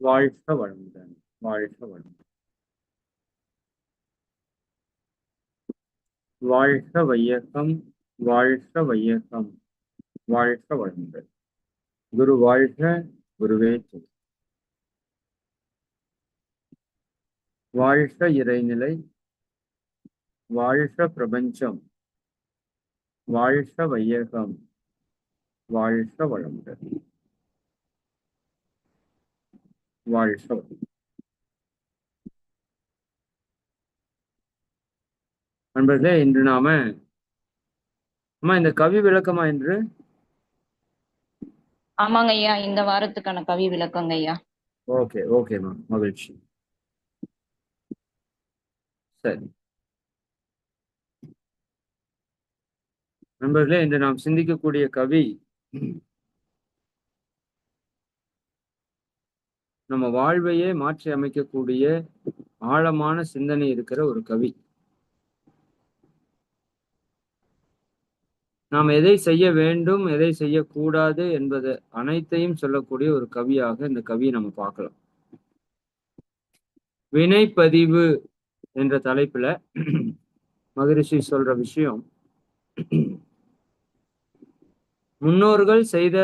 வாழ்க வளமுடன் வாழ்க வளமுடன். வாழ்க வையகம் வாழ்க வையகம் வாழ்க வளமுடன். குரு வாழ்க குருவே துணை. வாழ்க இறைநிலை வாழ்க பிரபஞ்சம் வாழ்க வையகம் வாழ்க வளமுடன். வாழ்க. நண்பர்களே இன்று நாம அம்மா இந்த கவி விளக்கமா என்று ஆமாங்க ஐயா இந்த வாரத்துக்கான கவி விளக்கங்க ஐயா. ஓகே ஓகேம்மா மகிழ்ச்சி. சரி. நண்பர்களே இன்று நாம் சிந்திக்கக்கூடிய கவி நம்ம வாழ்வையே மாற்றி அமைக்கக்கூடிய ஆழமான சிந்தனை இருக்கிற ஒரு கவி. நாம் எதை செய்ய வேண்டும் எதை செய்யக்கூடாது என்பது அனைத்தையும் சொல்லக்கூடிய ஒரு கவியாக இந்த கவியை நம்ம பார்க்கலாம். வினைப்பதிவு என்ற தலைப்புல மகரிஷி சொல்ற விஷயம் முன்னோர்கள் செய்த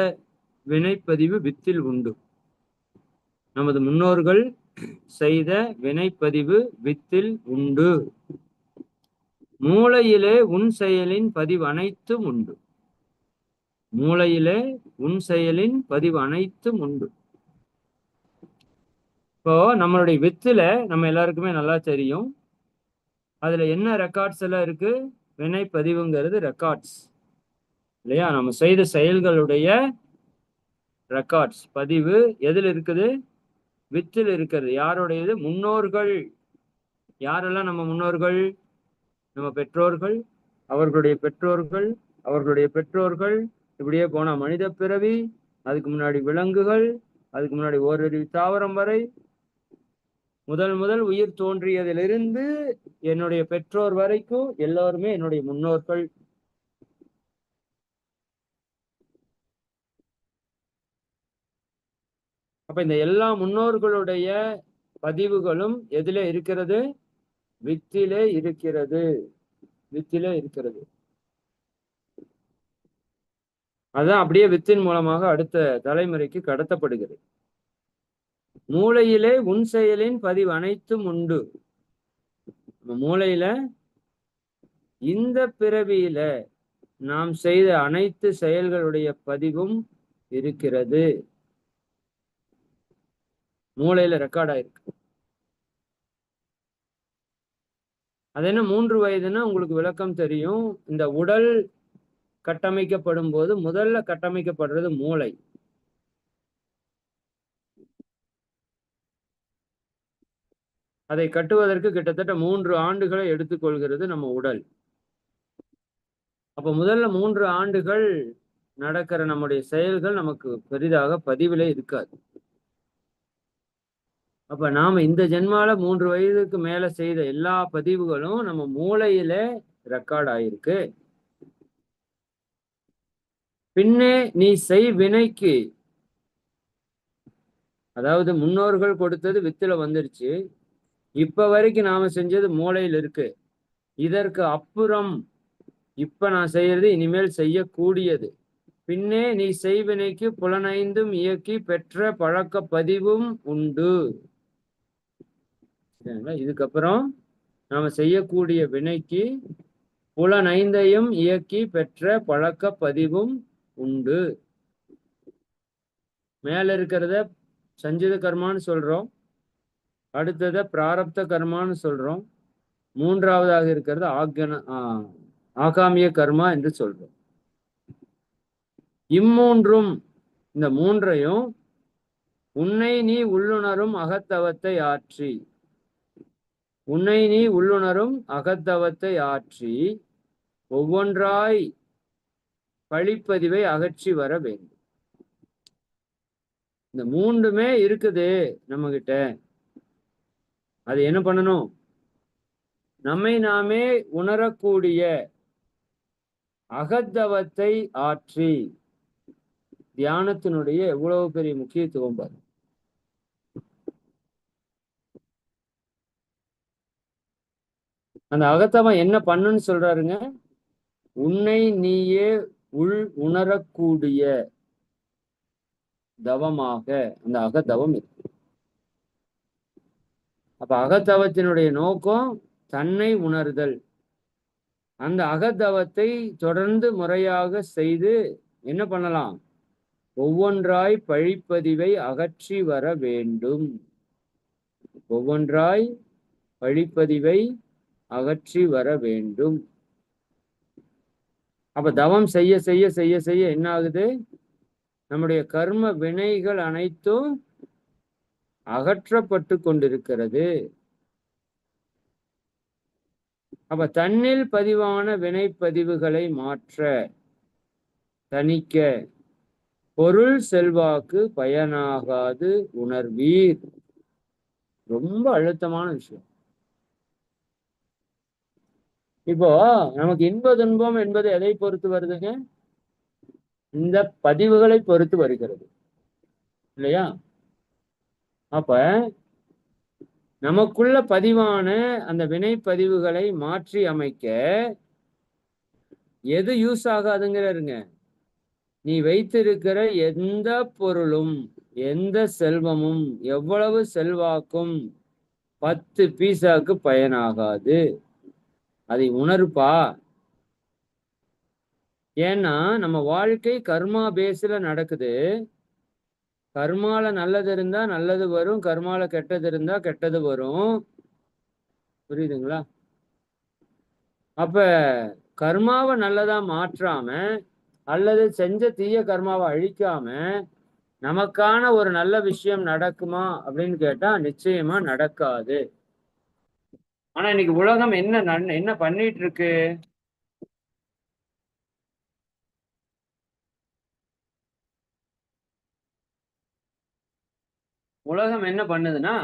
வினைப்பதிவு வித்தில் உண்டு. நமது முன்னோர்கள் செய்த வினைப்பதிவு வித்தில் உண்டு. மூளையிலே உன் செயலின் பதிவு அனைத்தும் உண்டு. மூளையிலே உன் செயலின் பதிவு அனைத்தும் உண்டு. இப்போ நம்மளுடைய வித்துல நம்ம எல்லாருக்குமே நல்லா தெரியும். அதுல என்ன ரெக்கார்ட்ஸ் எல்லாம் இருக்கு? வினைப்பதிவுங்கிறது ரெக்கார்ட்ஸ் இல்லையா? நம்ம செய்த செயல்களுடைய ரெக்கார்ட்ஸ் பதிவு எதில் இருக்குது? வித்தில் இருக்கிறது. யாருடையது? முன்னோர்கள். யாரெல்லாம் நம்ம முன்னோர்கள்? நம்ம பெற்றோர்கள். அவர்களுடைய பெற்றோர்கள். அவர்களுடைய பெற்றோர்கள். இப்படியே போனா மனித பிறவி அதுக்கு முன்னாடி விலங்குகள் அதுக்கு முன்னாடி ஓரறிவு தாவரம் வரை. முதல் முதல் உயிர் தோன்றியதிலிருந்து என்னுடைய பெற்றோர் வரைக்கும் எல்லோருமே என்னுடைய முன்னோர்கள். அப்ப இந்த எல்லா முன்னோர்களுடைய பதிவுகளும் எதுல இருக்கிறது? வித்திலே இருக்கிறது. வித்திலே இருக்கிறது. அதான் அப்படியே வித்தின் மூலமாக அடுத்த தலைமுறைக்கு கடத்தப்படுகிறது. மூளையிலே உன் செயலின் பதிவு அனைத்தும் உண்டு. மூளையில இந்த பிறவியில நாம் செய்த அனைத்து செயல்களுடைய பதிவும் இருக்கிறது. மூளையில ரெக்கார்ட் ஆயிருக்கு. அது என்ன மூன்று வயதுன்னா உங்களுக்கு விளக்கம் தெரியும். இந்த உடல் கட்டமைக்கப்படும் போது முதல்ல கட்டமைக்கப்படுறது மூளை. அதை கட்டுவதற்கு கிட்டத்தட்ட மூன்று ஆண்டுகளை எடுத்துக்கொள்கிறது நம்ம உடல். அப்ப முதல்ல மூன்று ஆண்டுகள் நடக்கிற நம்முடைய செயல்கள் நமக்கு பெரிதாக பதிவிலே இருக்காது. அப்ப நாம இந்த ஜென்மால மூன்று வயதுக்கு மேல செய்த எல்லா பதிவுகளும் நம்ம மூளையில ரெக்கார்ட் ஆயிருக்கு. பின்னே நீ செய் வினைக்கு. அதாவது முன்னோர்கள் கொடுத்தது வித்துல வந்துருச்சு. இப்ப வரைக்கும் நாம செஞ்சது மூளையில் இருக்கு. இதற்கு அப்புறம் இப்ப நான் செய்யறது இனிமேல் செய்யக்கூடியது. பின்னே நீ செய்வினைக்கு புலனைந்தும் இயக்கி பெற்ற பழக்க பதிவும் உண்டு. சரிங்களா? இதுக்கப்புறம் நாம செய்யக்கூடிய வினைக்கு புலனைந்தையும் இயக்கி பெற்ற பழக்க பதிவும் உண்டு. மேல இருக்கிறத சஞ்சித கர்மான்னு சொல்றோம். அடுத்தத பிராரப்த கர்மான்னு சொல்றோம். மூன்றாவதாக இருக்கிறது ஆகன ஆகாமிய கர்மா என்று சொல்றோம். இம்மூன்றும் இந்த மூன்றையும் உன்னை நீ உள்ளுணரும் அகத்தவத்தை ஆற்றி உன்னை நீ உள்ளுணரும் அகத்தவத்தை ஆற்றி ஒவ்வொன்றாய் பழிப்பதிவை அகற்றி வர வேண்டும். இந்த மூன்றுமே இருக்குது நம்ம கிட்ட அது என்ன பண்ணணும்? நம்மை நாமே உணரக்கூடிய அகத்தவத்தை ஆற்றி. தியானத்தினுடைய எவ்வளவு பெரிய முக்கியத்துவம் பாரு அந்த அகத்தவம் என்ன பண்ணுன்னு சொல்றாருங்க? உன்னை நீயே உள் உணரக்கூடிய தவமாக அந்த அகத்தவம் இருக்கு. அப்ப அகத்தவத்தினுடைய நோக்கம் தன்னை உணர்தல். அந்த அகத்தவத்தை தொடர்ந்து முறையாக செய்து என்ன பண்ணலாம்? ஒவ்வொன்றாய் பழிப்பதிவை அகற்றி வர வேண்டும். ஒவ்வொன்றாய் பழிப்பதிவை அகற்றி வர வேண்டும். அப்ப தவம் செய்ய செய்ய செய்ய செய்ய என்ன ஆகுது நம்முடைய கர்ம வினைகள் அனைத்தும் அகற்றப்பட்டு கொண்டிருக்கிறது. அப்ப தன்னில் பதிவான வினைப்பதிவுகளை மாற்ற தணிக்க பொருள் செல்வாக்கு பயனாகாது உணர்வீர். ரொம்ப அழுத்தமான விஷயம். இப்போ நமக்கு இன்ப துன்பம் என்பது எதை பொறுத்து வருதுங்க? இந்த பதிவுகளை பொறுத்து வருகிறது. இல்லையா? அப்ப நமக்குள்ள பதிவான அந்த வினை பதிவுகளை மாற்றி அமைக்க எது யூஸ் ஆகாதுங்கிறாருங்க. நீ வைத்திருக்கிற எந்த பொருளும் எந்த செல்வமும் எவ்வளவு செல்வாக்கும் பத்து பீசாக்கு பயனாகாது. அதை உணருப்பா. ஏன்னா நம்ம வாழ்க்கை கர்மா பேஸ்ல நடக்குது. கர்மால நல்லது இருந்தா நல்லது வரும் கர்மால கெட்டது இருந்தா கெட்டது வரும். புரியுதுங்களா? அப்ப கர்மாவை நல்லதா மாற்றாம அல்லது செஞ்ச தீய கர்மாவை அழிக்காம நமக்கான ஒரு நல்ல விஷயம் நடக்குமா அப்படின்னு கேட்டா நிச்சயமா நடக்காது. ஆனா இன்னைக்கு உலகம் என்ன நன்- என்ன பண்ணிட்டு இருக்கு உலகம் என்ன பண்ணுதுன்னா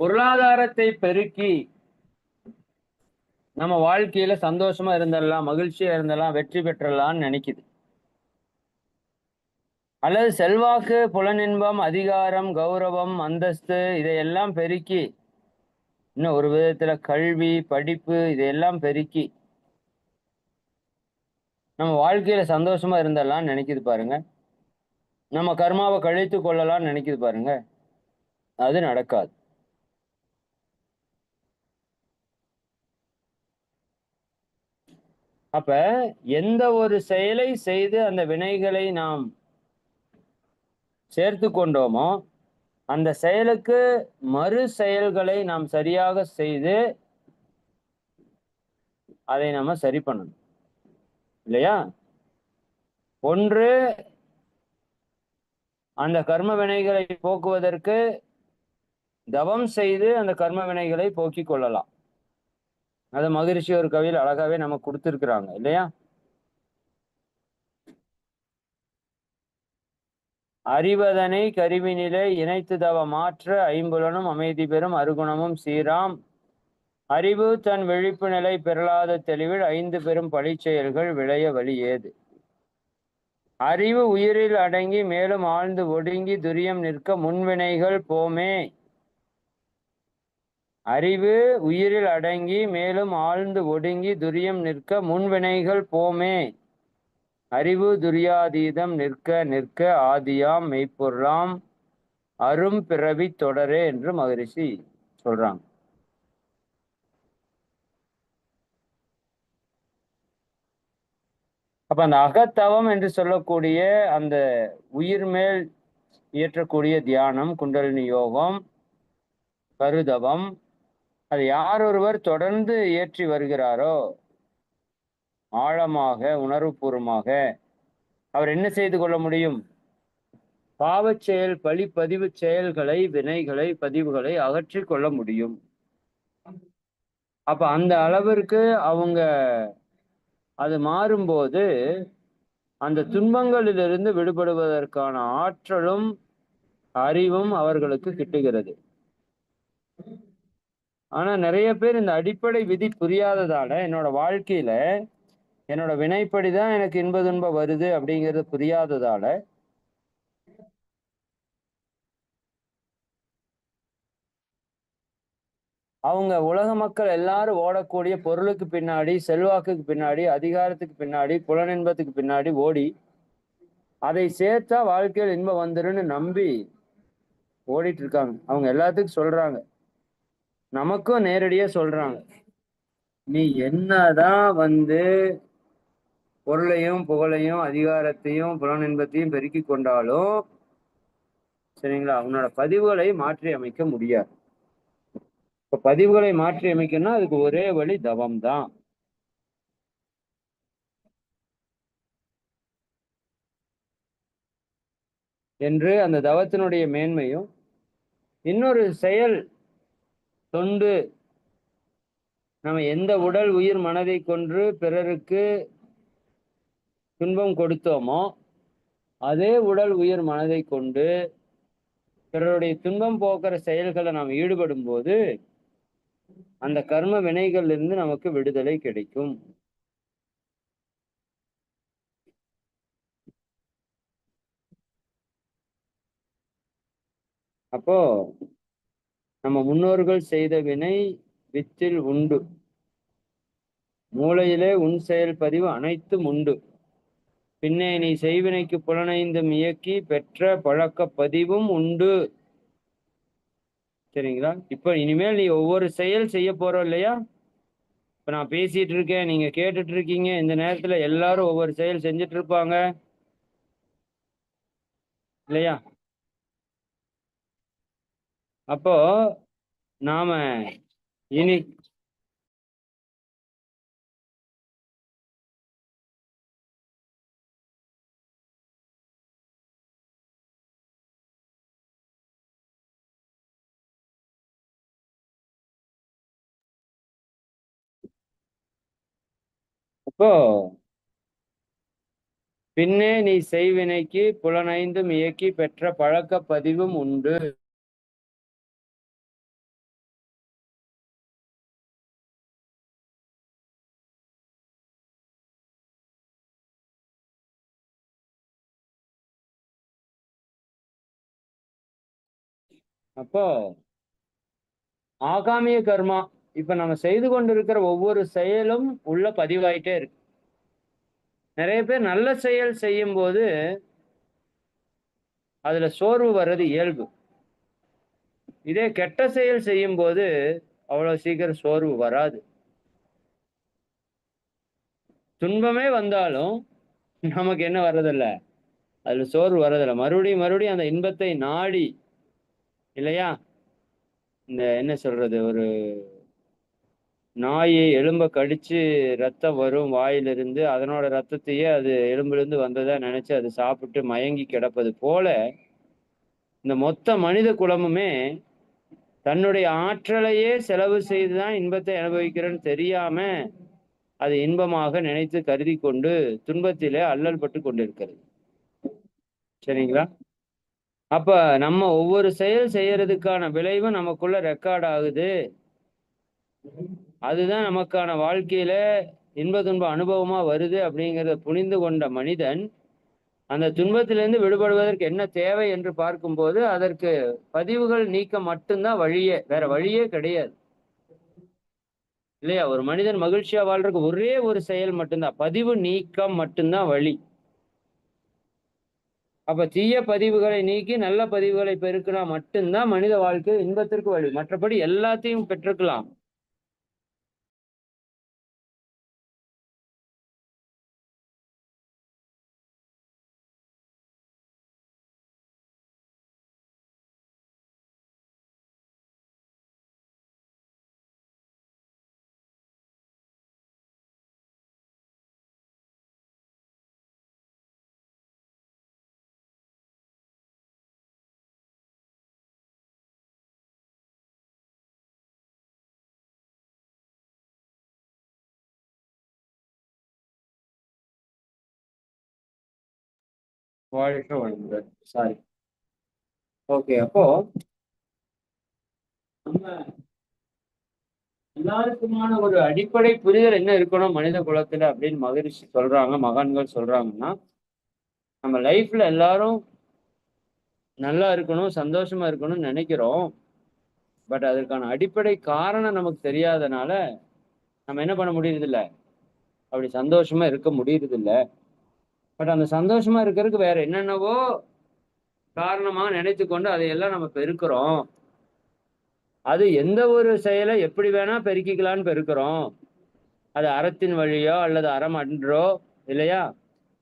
பொருளாதாரத்தை பெருக்கி நம்ம வாழ்க்கையில சந்தோஷமா இருந்துடலாம் மகிழ்ச்சியா இருந்தலாம் வெற்றி பெற்றலாம்னு நினைக்குது. அல்லது செல்வாக்கு புலனின்பம் அதிகாரம் கௌரவம் அந்தஸ்து இதையெல்லாம் பெருக்கி இன்னும் ஒரு விதத்துல கல்வி படிப்பு இதையெல்லாம் பெருக்கி நம்ம வாழ்க்கையில சந்தோஷமா இருந்துடலாம்னு நினைக்குது பாருங்க. நம்ம கர்மாவை கழித்து கொள்ளலாம்னு நினைக்குது பாருங்க. அது நடக்காது. அப்ப எந்த ஒரு செயலை செய்து அந்த வினைகளை நாம் சேர்த்து கொண்டோமோ அந்த செயலுக்கு மறு செயல்களை நாம் சரியாக செய்து அதை நம்ம சரி பண்ணணும். இல்லையா? ஒன்று அந்த கர்ம வினைகளை போக்குவதற்கு தவம் செய்து அந்த கர்ம வினைகளை போக்கிக் கொள்ளலாம். அது மகிழ்ச்சி ஒரு கவியில் அழகாவே நமக்கு கொடுத்துருக்குறாங்க இல்லையா? அறிவதனை கருவினிலே இணைத்து தவ மாற்ற ஐம்புலனும் அமைதி பெறும் அருகுணமும் சீராம். அறிவு தன் விழிப்பு நிலை பெறலாத தெளிவில் ஐந்து பெரும் பழிச்செயல்கள் விளைய வழி ஏது? அறிவு உயிரில் அடங்கி மேலும் ஆழ்ந்து ஒடுங்கி துரியம் நிற்க முன்வினைகள் போமே. அறிவு உயிரில் அடங்கி மேலும் ஆழ்ந்து ஒடுங்கி துரியம் நிற்க முன்வினைகள் போமே. அறிவு துரியாதீதம் நிற்க நிற்க ஆதியாம் மெய்ப்பொருளாம் அரும் பிறவி தொடரே என்று மகரிஷி சொல்றாங்க. அப்ப அந்த அகத்தவம் என்று சொல்லக்கூடிய அந்த உயிர் மேல் இயற்றக்கூடிய தியானம் குண்டலினி யோகம் கருதவம் அது யார் ஒருவர் தொடர்ந்து இயற்றி வருகிறாரோ ஆழமாக உணர்வுபூர்வமாக அவர் என்ன செய்து கொள்ள முடியும்? பாவச் செயல் பதிவு செயல்களை வினைகளை பதிவுகளை அகற்றி கொள்ள முடியும். அப்ப அந்த அளவிற்கு அவங்க அது மாறும்போது அந்த துன்பங்களிலிருந்து விடுபடுவதற்கான ஆற்றலும் அறிவும் அவர்களுக்கு கிட்டுகிறது. ஆனா நிறைய பேர் இந்த அடிப்படை விதி புரியாததால என்னோட வாழ்க்கையில என்னோட வினைப்படி தான் எனக்கு இன்ப துன்பம் வருது அப்படிங்கிறது புரியாததால அவங்க உலக மக்கள் எல்லாரும் ஓடக்கூடிய பொருளுக்கு பின்னாடி செல்வாக்குக்கு பின்னாடி அதிகாரத்துக்கு பின்னாடி புலனின்பத்துக்கு பின்னாடி ஓடி அதை சேர்த்தா வாழ்க்கையில் இன்பம் வந்துருன்னு நம்பி ஓடிட்டு இருக்காங்க. அவங்க எல்லாத்துக்கும் சொல்றாங்க. நமக்கும் நேரடியா சொல்றாங்க. நீ என்னதான் வந்து பொருளையும் புகழையும் அதிகாரத்தையும் புலனின்பத்தையும் பெருக்கி கொண்டாலும் சரிங்களா? உன்னோட பதிவுகளை மாற்றி அமைக்க முடியாது. இப்ப பதிவுகளை மாற்றி அமைக்கணும்னா அதுக்கு ஒரே வழி தவம் தான் என்று அந்த தவத்தினுடைய மேன்மையும் இன்னொரு செயல் தொண்டு நம்ம எந்த உடல் உயிர் மனதை கொன்று பிறருக்கு துன்பம் கொடுத்தோமோ அதே உடல் உயிர் மனதை கொண்டு பிறருடைய துன்பம் போக்குற செயல்களை நாம் ஈடுபடும் போது அந்த கர்ம வினைகள் இருந்து நமக்கு விடுதலை கிடைக்கும். அப்போ நம்ம முன்னோர்கள் செய்த வினை வித்தில் உண்டு. மூளையிலே உன் செயல் பதிவு அனைத்தும் உண்டு. பின்னே நீ செய்வினைக்கு புலனைந்தும் இயக்கி பெற்ற பழக்க பதிவும் உண்டு. சரிங்களா? இப்ப இனிமேல் நீ ஒவ்வொரு செயல் செய்ய போறோம் இல்லையா? இப்ப நான் பேசிட்டு இருக்கேன் நீங்க கேட்டுட்டு இருக்கீங்க. இந்த நேரத்துல எல்லாரும் ஒவ்வொரு செயல் செஞ்சுட்டு இருப்பாங்க. இல்லையா? அப்போ நாம இனி இப்போ பின்னே நீ செய்வினைக்கு புலனைந்தும் இயக்கி பெற்ற பழக்க பதிவும் உண்டு. அப்போ ஆகாமிய கர்மா இப்ப நம்ம செய்து கொண்டிருக்கிற ஒவ்வொரு செயலும் உள்ள பதிவாயிட்டே இருக்கு. நிறைய பேர் நல்ல செயல் செய்யும் போது அதுல சோர்வு வர்றது இயல்பு. இதே கெட்ட செயல் செய்யும் போது அவ்வளவு சீக்கிரம் சோர்வு வராது. துன்பமே வந்தாலும் நமக்கு என்ன வர்றதில்ல? அதுல சோர்வு வர்றதில்ல. மறுபடியும் மறுபடியும் அந்த இன்பத்தை நாடி இல்லையா? இந்த என்ன சொல்றது? ஒரு நாயை எலும்ப கடிச்சு ரத்தம் வரும் வாயிலிருந்து அதனோட ரத்தத்தையே அது எலும்பிலிருந்து வந்ததா நினைச்சு அது சாப்பிட்டு மயங்கி கிடப்பது போல இந்த மொத்த மனித குலமுமே தன்னுடைய ஆற்றலையே செலவு செய்து தான் இன்பத்தை அனுபவிக்கிறேன்னு தெரியாம அது இன்பமாக நினைத்து கருதி கொண்டு துன்பத்திலே அல்லல் பட்டு கொண்டிருக்கிறது. சரிங்களா? அப்ப நம்ம ஒவ்வொரு செயல் செய்யறதுக்கான விளைவும் நமக்குள்ள ரெக்கார்ட் ஆகுது. அதுதான் நமக்கான வாழ்க்கையில இன்ப துன்ப அனுபவமா வருது அப்படிங்கிறத புரிந்து கொண்ட மனிதன் அந்த துன்பத்திலிருந்து விடுபடுவதற்கு என்ன தேவை என்று பார்க்கும்போது அதற்கு பதிவுகள் நீக்க மட்டும்தான் வழியே வேற வழியே கிடையாது. இல்லையா? ஒரு மனிதன் மகிழ்ச்சியா வாழ்றதுக்கு ஒரே ஒரு செயல் மட்டும்தான். பதிவு நீக்கம் மட்டும்தான் வழி. அப்ப தீய பதிவுகளை நீக்கி நல்ல பதிவுகளை பெருக்கினா மட்டும்தான் மனித வாழ்க்கை இன்பத்திற்கு வழி. மற்றபடி எல்லாத்தையும் பெற்றுக்கலாம். வாழ்க வளமுடன். சாரி ஓகே அப்போ நம்ம எல்லாருக்குமான ஒரு அடிப்படை புரிதல் என்ன இருக்கணும் மனித குலத்துல அப்படின்னு மகிழ்ச்சி சொல்றாங்க மகான்கள் சொல்றாங்கன்னா நம்ம லைஃப்ல எல்லாரும் நல்லா இருக்கணும் சந்தோஷமா இருக்கணும்னு நினைக்கிறோம். பட் அதற்கான அடிப்படை காரணம் நமக்கு தெரியாதனால நம்ம என்ன பண்ண முடியறதில்ல? அப்படி சந்தோஷமா இருக்க முடியறதில்லை. பட் அந்த சந்தோஷமா இருக்கிறதுக்கு வேற என்னென்னவோ காரணமாக நினைத்து கொண்டு அதையெல்லாம் நம்ம பெருக்கிறோம். அது எந்த ஒரு செயலை எப்படி வேணா பெருக்கிக்கலான்னு பெருக்கிறோம். அது அறத்தின் வழியோ அல்லது அறம் அன்றோ இல்லையா?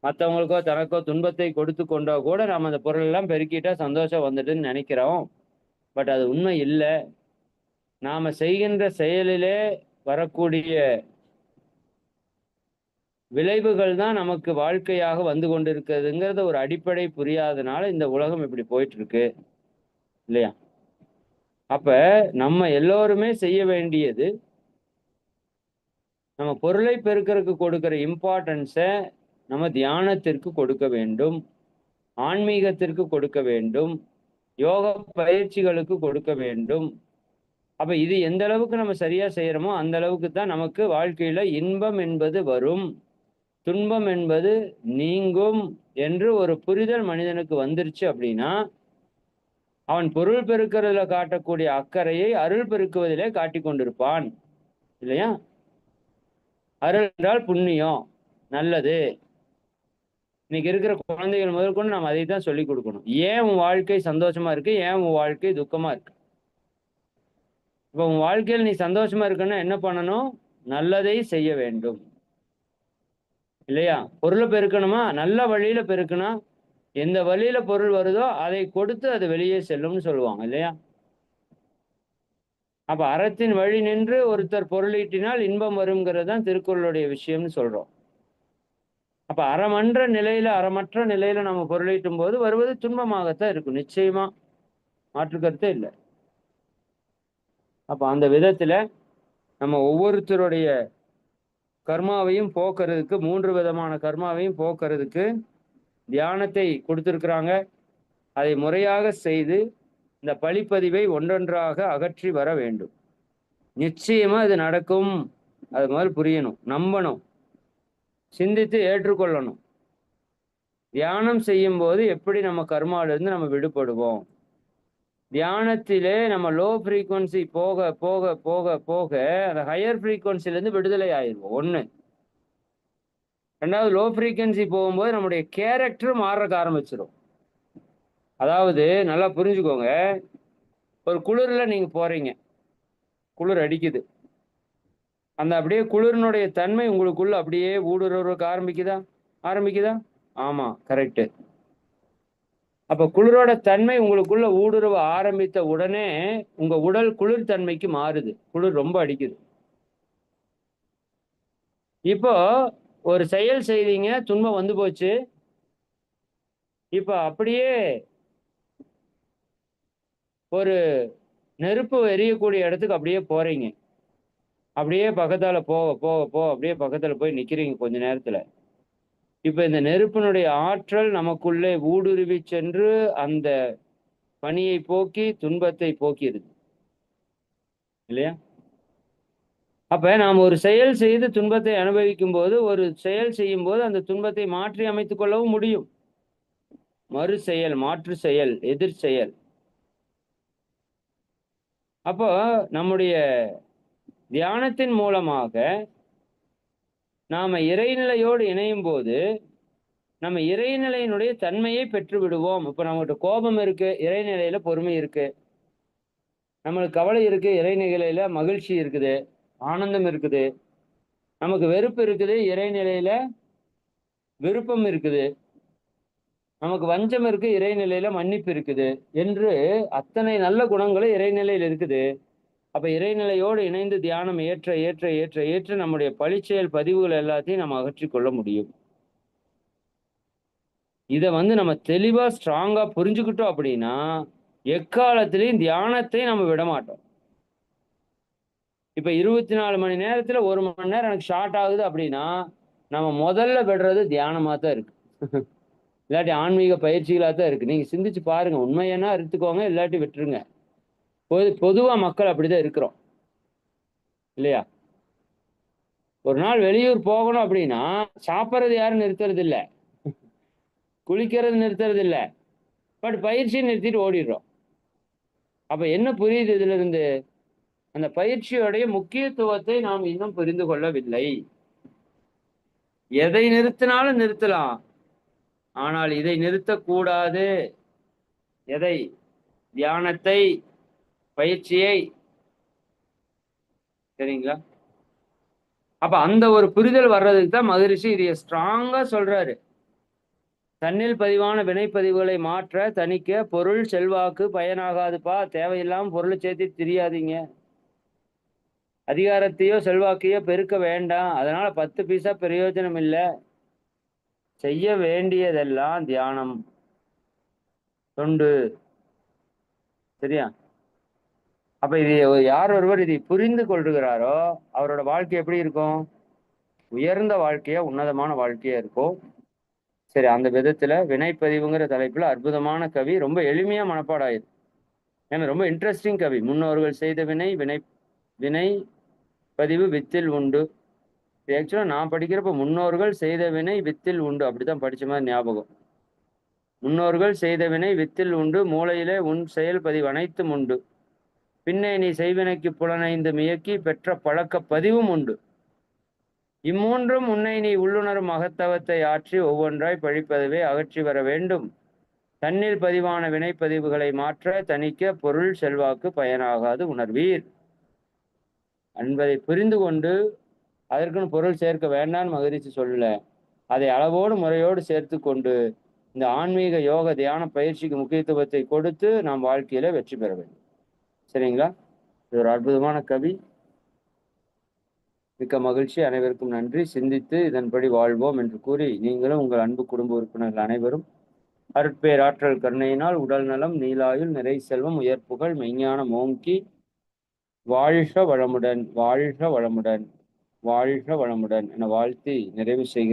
மற்றவங்களுக்கோ தனக்கோ துன்பத்தை கொடுத்து கொண்டோ கூட நம்ம அந்த பொருள் எல்லாம் பெருக்கிட்டா சந்தோஷம் வந்துட்டுன்னு நினைக்கிறோம். பட் அது உண்மை இல்லை. நாம் செய்கின்ற செயலிலே வரக்கூடிய விளைவுகள் தான் நமக்கு வாழ்க்கையாக வந்து கொண்டிருக்கிறதுங்கிறத ஒரு அடிப்படை புரியாதனால இந்த உலகம் இப்படி போயிட்டு இருக்கு இல்லையா? அப்ப நம்ம எல்லோருமே செய்ய வேண்டியது நம்ம பொருளை பெருக்கிறதுக்கு கொடுக்கிற இம்பார்ட்டன்ஸை நம்ம தியானத்திற்கு கொடுக்க வேண்டும். ஆன்மீகத்திற்கு கொடுக்க வேண்டும். யோக பயிற்சிகளுக்கு கொடுக்க வேண்டும். அப்ப இது எந்த அளவுக்கு நம்ம சரியா செய்யறோமோ அந்த அளவுக்கு தான் நமக்கு வாழ்க்கையில இன்பம் என்பது வரும். துன்பம் என்பது நீங்கும் என்று ஒரு புரிதல் மனிதனுக்கு வந்துருச்சு அப்படின்னா அவன் பொருள் பெருக்கிறதுல காட்டக்கூடிய அக்கறையை அருள் பெருக்குவதிலே காட்டி கொண்டிருப்பான். இல்லையா? அருள் என்றால் புண்ணியம் நல்லது. இன்னைக்கு இருக்கிற குழந்தைகள் முதற்கொண்டு நம்ம அதை தான் சொல்லி கொடுக்கணும். ஏன் உன் வாழ்க்கை சந்தோஷமா இருக்கு? ஏன் உன் வாழ்க்கை துக்கமா இருக்கு? இப்போ உன் வாழ்க்கையில் நீ சந்தோஷமா இருக்குன்னா என்ன பண்ணணும்? நல்லதை செய்ய வேண்டும். இல்லையா? பொருளை பெருக்கணுமா? நல்ல வழியில பெருக்கணும் எந்த வழியில பொருள் வருதோ அதை கொடுத்து அது வெளியே செல்லும்னு சொல்லுவாங்க இல்லையா? அப்ப அறத்தின் வழி நின்று ஒருத்தர் பொருளீட்டினால் இன்பம் வருங்கிறது தான் திருக்குறளுடைய விஷயம்னு சொல்றோம். அப்ப அறமன்ற நிலையில அறமற்ற நிலையில நம்ம பொருளீட்டும் போது வருவது துன்பமாகத்தான் இருக்கும். நிச்சயமா மாற்றுக்கருத்தே இல்லை. அப்ப அந்த விதத்துல நம்ம ஒவ்வொருத்தருடைய கர்மாவையும் போக்குறதுக்கு மூன்று விதமான கர்மாவையும் போக்குறதுக்கு தியானத்தை கொடுத்துருக்குறாங்க. அதை முறையாக செய்து இந்த பழிப்பதிவை ஒன்றொன்றாக அகற்றி வர வேண்டும். நிச்சயமா இது நடக்கும். அது மாதிரி புரியணும் நம்பணும். சிந்தித்து ஏற்றுக்கொள்ளணும். தியானம் செய்யும் போது எப்படி நம்ம கர்மாவிலிருந்து நம்ம விடுபடுவோம்? தியானத்திலே நம்ம லோ ஃப்ரீக்குவன்சி போக போக போக போக அந்த ஹையர் ஃப்ரீக்குவன்சிலேருந்து விடுதலை ஆயிடுவோம். ஒன்று ரெண்டாவது லோ ஃப்ரீக்குவன்சி போகும்போது நம்முடைய கேரக்டர் மாறக்க ஆரம்பிச்சிடும் அதாவது நல்லா புரிஞ்சுக்கோங்க. ஒரு குளிரில் நீங்கள் போகிறீங்க குளிர் அடிக்குது. அந்த அப்படியே குளிரினுடைய தன்மை உங்களுக்குள்ள அப்படியே ஊடுருவருக்கு ஆரம்பிக்குதா? ஆரம்பிக்குதா? ஆமாம் கரெக்டு அப்ப குளிரோட தன்மை உங்களுக்குள்ள ஊடுருவ ஆரம்பித்த உடனே உங்க உடல் குளிர் தன்மைக்கு மாறுது. குளிர் ரொம்ப அடிக்குது. இப்போ ஒரு செயல் செய்தீங்க துன்பம் வந்து போச்சு. இப்ப அப்படியே ஒரு நெருப்பு எரியக்கூடிய இடத்துக்கு அப்படியே போறீங்க. அப்படியே பக்கத்தால போக போக போக அப்படியே பக்கத்துல போய் நிக்கிறீங்க கொஞ்ச நேரத்துல. இப்ப இந்த நெருப்பினுடைய ஆற்றல் நமக்குள்ளே ஊடுருவி சென்று அந்த பணியை போக்கி துன்பத்தை போக்கிடுது இல்லையா? அப்ப நாம் ஒரு செயல் செய்து துன்பத்தை அனுபவிக்கும் போது ஒரு செயல் செய்யும் போது அந்த துன்பத்தை மாற்றி அமைத்துக் கொள்ளவும் முடியும். மறு செயல் மாற்று செயல் எதிர் செயல். அப்போ நம்முடைய தியானத்தின் மூலமாக நாம இறைநிலையோடு இணையும் போது நம்ம இறைநிலையினுடைய தன்மையை பெற்று விடுவோம் இப்ப நம்மகிட்ட கோபம் இருக்கு இறைநிலையில பொறுமை இருக்கு. நம்மளுக்கு கவலை இருக்கு இறைநிலையில மகிழ்ச்சி இருக்குது ஆனந்தம் இருக்குது. நமக்கு வெறுப்பு இருக்குது இறைநிலையில விருப்பம் இருக்குது. நமக்கு வஞ்சம் இருக்கு இறைநிலையில மன்னிப்பு இருக்குது. என்று அத்தனை நல்ல குணங்களும் இறைநிலையில் இருக்குது. அப்போ இறைநிலையோடு இணைந்து தியானம் ஏற்ற ஏற்ற ஏற்ற ஏற்ற நம்முடைய பழிச்செயல் பதிவுகள் எல்லாத்தையும் நம்ம அகற்றிக்கொள்ள முடியும். இதை வந்து நம்ம தெளிவா ஸ்ட்ராங்கா புரிஞ்சுக்கிட்டோம் அப்படின்னா எக்காலத்திலையும் தியானத்தை நம்ம விட மாட்டோம் இப்ப இருபத்தி நாலு மணி நேரத்தில் ஒரு மணி நேரம் எனக்கு ஷார்ட் ஆகுது அப்படின்னா நம்ம முதல்ல விடுறது தியானமாக தான் இருக்கு. இல்லாட்டி ஆன்மீக பயிற்சிகளாக தான் இருக்கு. நீங்க சிந்திச்சு பாருங்க. உண்மையன்னா அறுத்துக்கோங்க இல்லாட்டி விட்டுருங்க. பொது பொதுவா மக்கள் அப்படிதான் இருக்கிறோம். இல்லையா? ஒரு நாள் வெளியூர் போகணும் அப்படின்னா சாப்பிட்றது யாரும் நிறுத்துறது இல்லை. குளிக்கிறது நிறுத்துறது இல்லை. பட் பயிற்சியை நிறுத்திட்டு ஓடிடுறோம். அப்ப என்ன புரியுது இதுல இருந்து அந்த பயிற்சியோடைய முக்கியத்துவத்தை நாம் இன்னும் புரிந்து கொள்ளவில்லை. எதை நிறுத்தினாலும் நிறுத்தலாம். ஆனால் இதை நிறுத்தக்கூடாது. எதை? தியானத்தை பயிற்சியை சரிங்களா? அப்ப அந்த ஒரு புரிதல் வர்றதுக்கு தான் மகரிஷி இதைய ஸ்ட்ராங்கா சொல்றாரு. தன்னில் பதிவான வினைப்பதிவுகளை மாற்ற தணிக்க பொருள் செல்வாக்கு பயனாகாதுப்பா தேவையில்லாம பொருளை சேர்த்து தெரியாதீங்க. அதிகாரத்தையோ செல்வாக்கையோ பெருக்க வேண்டாம். அதனால பத்து பீஸா பிரயோஜனம் இல்லை. செய்ய வேண்டியதெல்லாம் தியானம். தொண்டு. சரியா? அப்ப இது யார் ஒருவர் இதை புரிந்து கொள்கிறாரோ அவரோட வாழ்க்கை எப்படி இருக்கும்? உயர்ந்த வாழ்க்கையா உன்னதமான வாழ்க்கையா இருக்கும் சரி அந்த விதத்துல வினைப்பதிவுங்கிற தலைப்புல அற்புதமான கவி ரொம்ப எளிமையா மனப்பாடம் ஏன்னா ரொம்ப இன்ட்ரெஸ்டிங் கவி. முன்னோர்கள் செய்த வினை வினை வினை பதிவு வித்தில் உண்டு. ஆக்சுவலாக நான் படிக்கிறப்ப முன்னோர்கள் செய்த வினை வித்தில் உண்டு. அப்படித்தான் படிச்ச மாதிரி ஞாபகம். முன்னோர்கள் செய்த வினை வித்தில் உண்டு. மூளையிலே உன் செயல் பதிவு அனைத்தும் உண்டு. பின்னே நீ செய்வினைக்கு புலனைந்து மியக்கி பெற்ற பழக்க பதிவும் உண்டு. இம்மூன்றும் உன்னை நீ உள்ளுணரும் மகத்தவத்தை ஆற்றி ஒவ்வொன்றாய் பழிப்பதுவே அகற்றி வர வேண்டும். தன்னில் பதிவான வினைப்பதிவுகளை மாற்ற தணிக்க பொருள் செல்வாக்கு பயனாகாது உணர்வீர். என்பதை புரிந்து கொண்டு அதற்குன்னு பொருள் சேர்க்க வேண்டாம்னு மகிழ்ச்சி சொல்லல. அதை அளவோடு முறையோடு சேர்த்து கொண்டு இந்த ஆன்மீக யோக தியான பயிற்சிக்கு முக்கியத்துவத்தை கொடுத்து நாம் வாழ்க்கையில வெற்றி பெற வேண்டும். சரிங்களா? இது ஒரு அற்புதமான கவி. மிக்க மகிழ்ச்சி. அனைவருக்கும் நன்றி. சிந்தித்து இதன்படி வாழ்வோம் என்று கூறி நீங்களும் உங்கள் அன்பு குடும்ப உறுப்பினர்கள் அனைவரும் அருட்பேராற்றல் கருணையினால் உடல் நலம் நீலாயுள் நிறை செல்வம் உயர்ப்புகள் மெய்ஞானம் ஓங்கி வாழ்க வளமுடன் வாழ்க வளமுடன் வாழ்க வளமுடன் என வாழ்த்தி நிறைவு செய்கிறேன்.